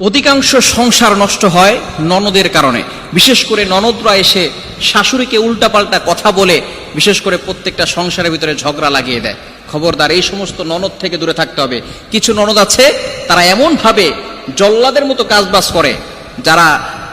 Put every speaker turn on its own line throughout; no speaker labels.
অধিকাংশ সংসার নষ্ট হয় ননদের কারণে। বিশেষ করে ননদরা এসে শাশুড়িকে উল্টাপাল্টা কথা বলে, বিশেষ করে প্রত্যেকটা সংসারের ভিতরে ঝগড়া লাগিয়ে দেয়। খবরদার, এই সমস্ত ননদ থেকে দূরে থাকতে হবে। কিছু ননদ আছে, তারা এমনভাবে জল্লাদের মতো কাজবাজ করে, যারা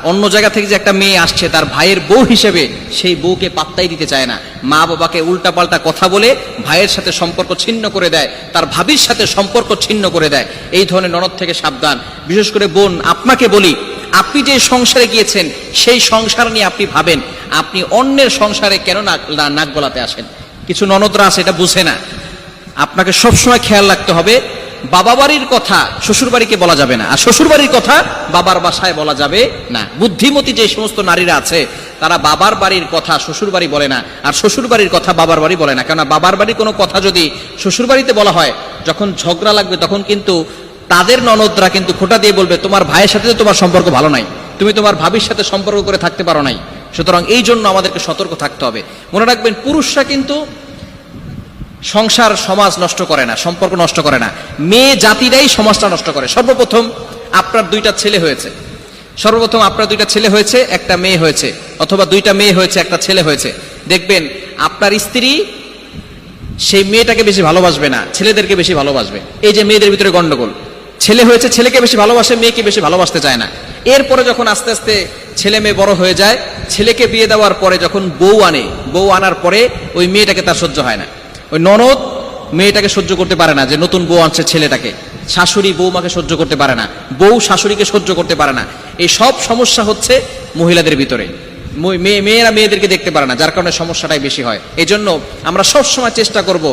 অন্য জায়গা থেকে যে একটা মেয়ে আসছে, তার ভাইয়ের বউ হিসেবে সেই বউকে পাত্তাই দিতে চায় না। মা বাবাকে উল্টাপাল্টা কথা বলে ভাইয়ের সাথে সম্পর্ক ছিন্ন করে দেয়, তার ভাবির সাথে সম্পর্ক ছিন্ন করে দেয়। এই ধরনের ননদ থেকে সাবধান। বিশেষ করে বোন, আপনাকে বলি, আপনি যে সংসারে গিয়েছেন, সেই সংসার নিয়ে আপনি ভাবেন, আপনি অন্যের সংসারে কেন নাক গলাতে আসেন? কিছু ননদরা আছে, এটা বুঝে না। আপনাকে সবসময় খেয়াল রাখতে হবে বাবা বাড়ির কথা শ্বশুর বাড়িকে বলা যাবে না। আর শ্বশুর বাড়ির কথা বাবার বাসায় বলা যাবে না। বুদ্ধিমতী যে সমস্ত নারীরা আছে, তারা বাবার বাড়ির কথা শ্বশুর বাড়ি বলে না। আর শ্বশুর বাড়ির কথা বাবার বাড়ি বলে না। কেননা বাবার বাড়ির কোনো কথা যদি শ্বশুর বাড়িতে বলা হয়, যখন ঝগড়া লাগবে, তখন কিন্তু তাদের ননদরা কিন্তু খোটা দিয়ে বলবে, তোমার ভাইয়ের সাথে তো তোমার সম্পর্ক ভালো নাই। তুমি তোমার ভাবির সাথে সম্পর্ক করে থাকতে পারো নাই। সুতরাং এই জন্য আমাদেরকে সতর্ক থাকতে হবে। মনে রাখবেন, পুরুষরা কিন্তু সংসার, সমাজ নষ্ট করে না, সম্পর্ক নষ্ট করে না। মেয়ে জাতিরাই সমাজটা নষ্ট করে। সর্বপ্রথম আপনার দুইটা ছেলে হয়েছে। সর্বপ্রথম আপনার দুইটা ছেলে হয়েছে, একটা মেয়ে হয়েছে, অথবা দুইটা মেয়ে হয়েছে, একটা ছেলে হয়েছে। দেখবেন, আপনার স্ত্রী সেই মেয়েটাকে বেশি ভালোবাসবে না, ছেলেদেরকে বেশি ভালোবাসবে। এই যে মেয়েদের ভিতরে গন্ডগোল। ছেলে হয়েছে, ছেলেকে বেশি ভালোবাসে, মেয়েকে বেশি ভালোবাসতে চায় না। এরপরে যখন আস্তে আস্তে ছেলে মেয়ে বড় হয়ে যায়, ছেলেকে বিয়ে দেওয়ার পরে যখন বউ আনে, বউ আনার পরে ওই মেয়েটাকে তার সহ্য হয় না। ওই ননদ মেয়েটাকে সহ্য করতে পারে না, যে নতুন বউ আনছে ছেলেটাকে। শাশুড়ি বৌমাকে সহ্য করতে পারে না, বউ শাশুড়িকে সহ্য করতে পারে না। এই সব সমস্যা হচ্ছে মহিলাদের ভিতরে। মেয়ে, মেয়েরা মেয়েদেরকে দেখতে পারে না, যার কারণে সমস্যাটাই বেশি হয়। এই জন্য আমরা সবসময় চেষ্টা করব,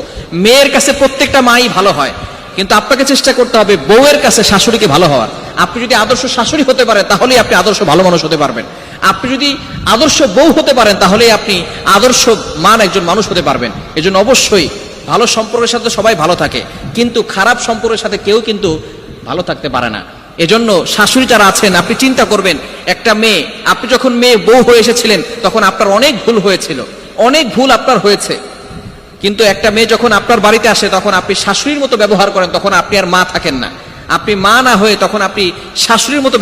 মেয়ের কাছে প্রত্যেকটা মাই ভালো হয়, কিন্তু আপনাকে চেষ্টা করতে হবে বউয়ের কাছে শাশুড়িকে ভালো হওয়ার। আপনি যদি আদর্শ শাশুড়ি হতে পারেন, তাহলেই আপনি আদর্শ ভালো মানুষ হতে পারবেন। আপনি যদি আদর্শ বউ হতে পারেন তাহলেই আপনি আদর্শ মান একজন মানুষ হতে পারবেন। এই জন্য অবশ্যই ভালো সম্পর্কের সাথে সবাই ভালো থাকে, কিন্তু খারাপ সম্পর্কের সাথে কেউ কিন্তু ভালো থাকতে পারে না। এজন্য শাশুড়ি যারা আছেন, আপনি চিন্তা করবেন, একটা মেয়ে, আপনি যখন মেয়ে বউ হয়ে এসেছিলেন, তখন আপনার অনেক ভুল হয়েছিল, অনেক ভুল আপনার হয়েছে। কিন্তু একটা মেয়ে যখন আপনার বাড়িতে আসে, তখন আপনি শাশুড়ির মতো ব্যবহার করেন, তখন আপনি আর মা থাকেন না। আপনি মা না হয়ে তখন আপনি শাশুড়ির মতো